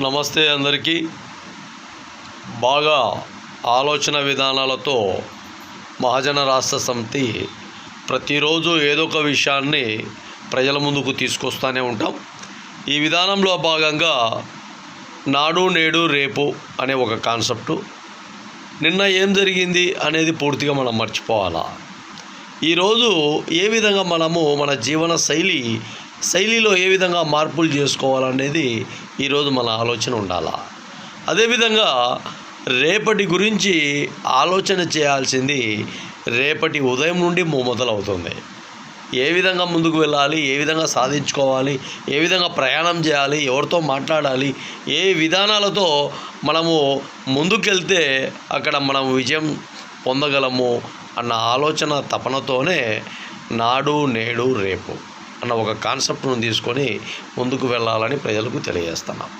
నమస్తే అందరికీ. బాగా ఆలోచన విధానాలతో మహాజన రాష్ట్ర సమితి ప్రతిరోజు ఏదో ఒక విషయాన్ని ప్రజల ముందుకు తీసుకొస్తూనే ఉంటాం. ఈ విధానంలో భాగంగా నాడు నేడు రేపు అనే ఒక కాన్సెప్టు. నిన్న ఏం జరిగింది అనేది పూర్తిగా మనం మర్చిపోవాలా? ఈరోజు ఏ విధంగా మనము మన జీవన శైలి శైలిలో ఏ విధంగా మార్పులు చేసుకోవాలనేది ఈరోజు మన ఆలోచన ఉండాలా. అదేవిధంగా రేపటి గురించి ఆలోచన చేయాల్సింది రేపటి ఉదయం నుండి మొ- మొదలవుతుంది. ఏ విధంగా ముందుకు వెళ్ళాలి ఏ విధంగా సాధించుకోవాలి ఏ విధంగా ప్రయాణం చేయాలి ఎవరితో మాట్లాడాలి ఏ విధానాలతో మనము ముందుకెళ్తే అక్కడ మనం విజయం పొందగలము అన్న ఆలోచన తపనతోనే నాడు నేడు రేపు అన్న ఒక కాన్సెప్ట్ను తీసుకొని ముందుకు వెళ్ళాలని ప్రజలకు తెలియజేస్తున్నాం.